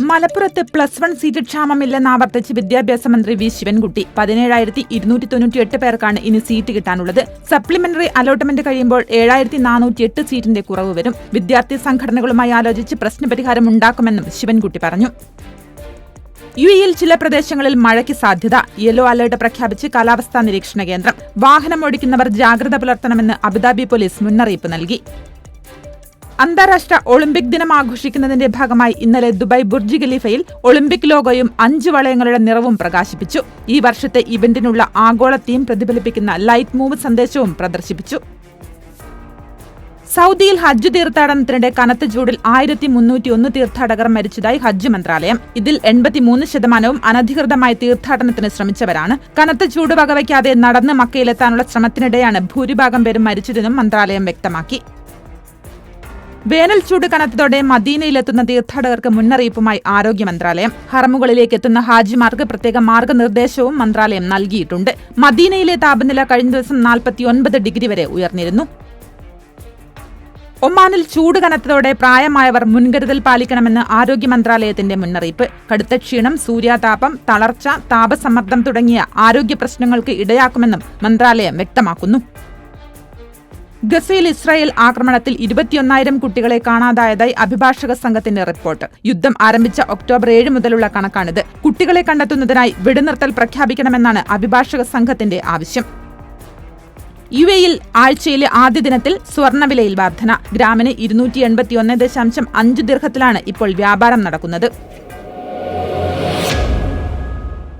മലപ്പുറത്ത് plus one seat ക്ഷാമമില്ലെന്ന് ആവർത്തിച്ച് വിദ്യാഭ്യാസ മന്ത്രി വി. ശിവൻകുട്ടി. പതിനേഴായിരത്തി ഇരുന്നൂറ്റി തൊണ്ണൂറ്റിയെട്ട് പേർക്കാണ് ഇനി സീറ്റ് കിട്ടാനുള്ളത്. സപ്ലിമെന്ററി അലോട്ട്മെന്റ് കഴിയുമ്പോൾ ഏഴായിരത്തി നാനൂറ്റി എട്ട് സീറ്റിന്റെ കുറവ് വരും. വിദ്യാർത്ഥി സംഘടനകളുമായി ആലോചിച്ച് പ്രശ്നപരിഹാരം ഉണ്ടാക്കുമെന്നും ശിവൻകുട്ടി പറഞ്ഞു. യു എയിൽ ചില പ്രദേശങ്ങളിൽ മഴയ്ക്ക് സാധ്യത. യെല്ലോ അലർട്ട് പ്രഖ്യാപിച്ച് കാലാവസ്ഥാ നിരീക്ഷണ കേന്ദ്രം. വാഹനം ഓടിക്കുന്നവർ ജാഗ്രത പുലർത്തണമെന്ന് അബുദാബി പോലീസ് മുന്നറിയിപ്പ് നൽകി. അന്താരാഷ്ട്ര ഒളിമ്പിക് ദിനം ആഘോഷിക്കുന്നതിന്റെ ഭാഗമായി ഇന്നലെ ദുബായ് ബുർജ് ഖലീഫയിൽ ഒളിമ്പിക് ലോഗോയും അഞ്ച് വളയങ്ങളുടെ നിറവും പ്രകാശിപ്പിച്ചു. ഈ വർഷത്തെ ഇവന്റിനുള്ള ആഗോള തീം പ്രതിഫലിപ്പിക്കുന്ന ലൈറ്റ് മൂവ് സന്ദേശവും പ്രദർശിപ്പിച്ചു. സൗദിയിൽ ഹജ്ജ് തീർത്ഥാടനത്തിനിടെ കനത്ത ചൂടിൽ ആയിരത്തി മുന്നൂറ്റി ഒന്ന് തീർത്ഥാടകർ മരിച്ചതായി ഹജ്ജ് മന്ത്രാലയം. ഇതിൽ എൺപത്തിമൂന്ന് ശതമാനവും അനധികൃതമായി തീർത്ഥാടനത്തിന് ശ്രമിച്ചവരാണ്. കനത്ത ചൂട് വകവയ്ക്കാതെ നടന്ന് മക്കയിലെത്താനുള്ള ശ്രമത്തിനിടെയാണ് ഭൂരിഭാഗം പേരും മരിച്ചതെന്നും മന്ത്രാലയം വ്യക്തമാക്കി. വേനൽ ചൂട് കനത്തതോടെ മദീനയിലെത്തുന്ന തീർത്ഥാടകർക്ക് മുന്നറിയിപ്പുമായി ആരോഗ്യ മന്ത്രാലയം. ഹറമുകളിലേക്ക് എത്തുന്ന ഹാജിമാർക്ക് പ്രത്യേക മാർഗനിർദ്ദേശവും മന്ത്രാലയം നൽകിയിട്ടുണ്ട്. മദീനയിലെ താപനില കഴിഞ്ഞ ദിവസം നാൽപ്പത്തിയൊൻപത് ഡിഗ്രി വരെ ഉയർന്നിരുന്നു. ഒമാനിൽ ചൂട് കനത്തതോടെ പ്രായമായവർ മുൻകരുതൽ പാലിക്കണമെന്ന് ആരോഗ്യ മന്ത്രാലയത്തിന്റെ മുന്നറിയിപ്പ്. കടുത്ത ക്ഷീണം സൂര്യാതാപം തളർച്ച താപസമ്മർദ്ദം തുടങ്ങിയ ആരോഗ്യ പ്രശ്നങ്ങൾക്ക് ഇടയാക്കുമെന്നും മന്ത്രാലയം വ്യക്തമാക്കുന്നു. ഗസയിൽ ഇസ്രായേൽ ആക്രമണത്തിൽ ഇരുപത്തിയൊന്നായിരം കുട്ടികളെ കാണാതായതായി അഭിഭാഷക സംഘത്തിന്റെ റിപ്പോർട്ട്. യുദ്ധം ആരംഭിച്ച ഒക്ടോബർ ഏഴ് മുതലുള്ള കണക്കാണിത്. കുട്ടികളെ കണ്ടെത്തുന്നതിനായി വെടിനിർത്തൽ പ്രഖ്യാപിക്കണമെന്നാണ് അഭിഭാഷക സംഘത്തിന്റെ ആവശ്യം. യു എയിൽ ആഴ്ചയിലെ ആദ്യ ദിനത്തിൽ സ്വർണവിലയിൽ വർധന. ഗ്രാമിന് ഇരുന്നൂറ്റി എൺപത്തി ഒന്ന് ദശാംശം അഞ്ച് ദീർഘത്തിലാണ് ഇപ്പോൾ വ്യാപാരം നടക്കുന്നത്.